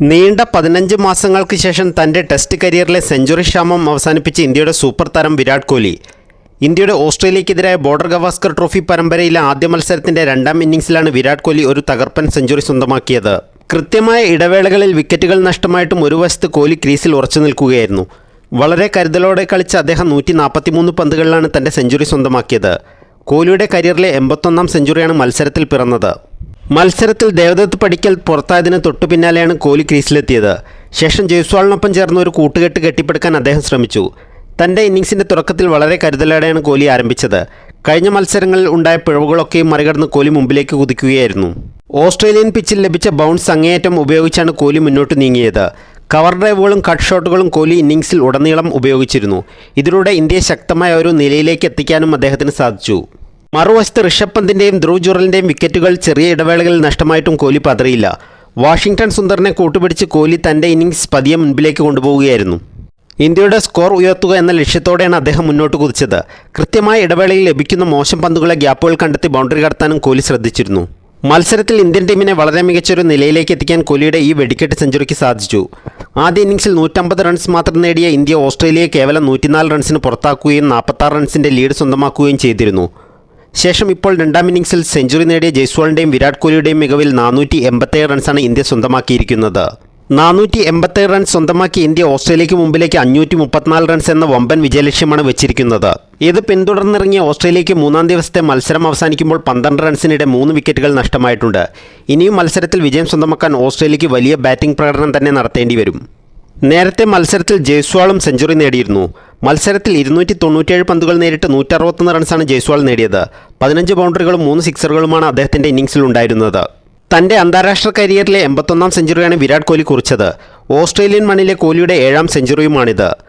നീണ്ട പതിനഞ്ച് മാസങ്ങൾക്ക് ശേഷം തന്റെ ടെസ്റ്റ് കരിയറിലെ സെഞ്ചുറി ക്ഷാമം അവസാനിപ്പിച്ച് ഇന്ത്യയുടെ സൂപ്പർ താരം വിരാട് കോഹ്ലി. ഇന്ത്യയുടെ ഓസ്ട്രേലിയക്കെതിരായ ബോർഡർ ഗവാസ്കർ ട്രോഫി പരമ്പരയിലെ ആദ്യ മത്സരത്തിന്റെ രണ്ടാം ഇന്നിംഗ്സിലാണ് വിരാട് കോഹ്ലി ഒരു തകർപ്പൻ സെഞ്ചുറി സ്വന്തമാക്കിയത്. കൃത്യമായ ഇടവേളകളിൽ വിക്കറ്റുകൾ നഷ്ടമായിട്ടും ഒരു വശത്ത് കോഹ്ലി ക്രീസിൽ ഉറച്ചു നിൽക്കുകയായിരുന്നു. വളരെ കരുതലോടെ കളിച്ച അദ്ദേഹം നൂറ്റി നാൽപ്പത്തിമൂന്ന് പന്തുകളിലാണ് തന്റെ സെഞ്ചുറി സ്വന്തമാക്കിയത്. കോഹ്ലിയുടെ കരിയറിലെ എൺപത്തൊന്നാം സെഞ്ചുറിയാണ് മത്സരത്തിൽ പിറന്നത്. മത്സരത്തിൽ ദേവദത്ത് പടിക്കൽ പുറത്തായതിന് തൊട്ടു പിന്നാലെയാണ് കോഹ്ലി ക്രീസിലെത്തിയത്. ശേഷം ജയ്സ്വാളിനൊപ്പം ചേർന്ന് ഒരു കൂട്ടുകെട്ട് കെട്ടിപ്പടുക്കാൻ അദ്ദേഹം ശ്രമിച്ചു. തന്റെ ഇന്നിങ്സിന്റെ തുടക്കത്തിൽ വളരെ കരുതലോടെയാണ് കോഹ്ലി ആരംഭിച്ചത്. കഴിഞ്ഞ മത്സരങ്ങളിൽ ഉണ്ടായ പിഴവുകളൊക്കെയും മറികടന്ന് കോഹ്ലി മുമ്പിലേക്ക് കുതിക്കുകയായിരുന്നു. ഓസ്ട്രേലിയൻ പിച്ചിൽ ലഭിച്ച ബൗൺസ് അങ്ങേയറ്റം ഉപയോഗിച്ചാണ് കോഹ്ലി മുന്നോട്ട് നീങ്ങിയത്. കവർ ഡ്രൈവുകളും കട്ട് ഷോട്ടുകളും കോഹ്ലി ഇന്നിങ്സിൽ ഉടനീളം ഉപയോഗിച്ചിരുന്നു. ഇതിലൂടെ ഇന്ത്യയെ ശക്തമായ ഒരു നിലയിലേക്ക് എത്തിക്കാനും അദ്ദേഹത്തിന് സാധിച്ചു. മറുവശത്ത് ഋഷഭ് പന്തിന്റെയും ധ്രുവ് ജുറലിന്റെയും വിക്കറ്റുകൾ ചെറിയ ഇടവേളകളിൽ നഷ്ടമായിട്ടും കോഹ്ലി പതറിയില്ല. വാഷിംഗ്ടൺ സുന്ദറിനെ കൂട്ടുപിടിച്ച് കോഹ്ലി തന്റെ ഇന്നിംഗ്സ് പതിയെ മുൻപിലേക്ക് കൊണ്ടുപോവുകയായിരുന്നു. ഇന്ത്യയുടെ സ്കോർ ഉയർത്തുക എന്ന ലക്ഷ്യത്തോടെയാണ് അദ്ദേഹം മുന്നോട്ട് കുതിച്ചത്. കൃത്യമായ ഇടവേളയിൽ ലഭിക്കുന്ന മോശം പന്തുകളെ ഗ്യാപ്പുകൾ കണ്ടെത്തി ബൗണ്ടറി കടത്താനും കോഹ്ലി ശ്രദ്ധിച്ചിരുന്നു. മത്സരത്തിൽ ഇന്ത്യൻ ടീമിനെ വളരെ മികച്ചൊരു നിലയിലേക്ക് എത്തിക്കാൻ കോഹ്ലിയുടെ ഈ വെടിക്കെട്ട് സെഞ്ചുറിക്ക് സാധിച്ചു. ആദ്യ ഇന്നിംഗ്സിൽ നൂറ്റമ്പത് റൺസ് മാത്രം നേടിയ ഇന്ത്യ ഓസ്ട്രേലിയയെ കേവലം നൂറ്റിനാല് റൺസിന് പുറത്താക്കുകയും നാൽപ്പത്താറ് റൺസിന്റെ ലീഡ് സ്വന്തമാക്കുകയും ചെയ്തിരുന്നു. ശേഷം ഇപ്പോൾ രണ്ടാം ഇന്നിംഗ്സിൽ സെഞ്ചുറി നേടിയ ജയ്സ്വാളിന്റെയും വിരാട് കോഹ്ലിയുടെയും മികവിൽ നാനൂറ്റി എൺപത്തേഴ് റൺസാണ് ഇന്ത്യ സ്വന്തമാക്കിയിരിക്കുന്നത്. നാനൂറ്റി എൺപത്തേഴ് റൺസ് സ്വന്തമാക്കി ഇന്ത്യ ഓസ്ട്രേലിയയ്ക്ക് മുമ്പിലേക്ക് അഞ്ഞൂറ്റി മുപ്പത്തിനാല് റൺസ് എന്ന വമ്പൻ വിജയലക്ഷ്യമാണ് വെച്ചിരിക്കുന്നത്. ഇത് പിന്തുടർന്നിറങ്ങിയ ഓസ്ട്രേലിയയ്ക്ക് മൂന്നാം ദിവസത്തെ മത്സരം അവസാനിക്കുമ്പോൾ പന്ത്രണ്ട് റൺസിനിടെ മൂന്ന് വിക്കറ്റുകൾ നഷ്ടമായിട്ടുണ്ട്. ഇനിയും മത്സരത്തിൽ വിജയം സ്വന്തമാക്കാൻ ഓസ്ട്രേലിയയ്ക്ക് വലിയ ബാറ്റിംഗ് പ്രകടനം തന്നെ നടത്തേണ്ടി വരും നേരത്തെ മത്സരത്തിൽ ജയ്സ്വാളും സെഞ്ചുറി നേടിയിരുന്നു. മത്സരത്തിൽ ഇരുന്നൂറ്റി തൊണ്ണൂറ്റിയേഴ് പന്തുകൾ നേരിട്ട് നൂറ്ററുപത്തൊന്ന് റൺസാണ് ജയ്സ്വാൾ നേടിയത്. പതിനഞ്ച് ബൗണ്ടറികളും മൂന്ന് സിക്സറുകളുമാണ് അദ്ദേഹത്തിന്റെ ഇന്നിംഗ്സിൽ ഉണ്ടായിരുന്നത് തന്റെ അന്താരാഷ്ട്ര കരിയറിലെ എൺപത്തൊന്നാം സെഞ്ചുറിയാണ് വിരാട് കോഹ്ലി കുറിച്ചത്. ഓസ്ട്രേലിയൻ മണ്ണിലെ കോഹ്ലിയുടെ ഏഴാം സെഞ്ചുറിയുമാണിത്.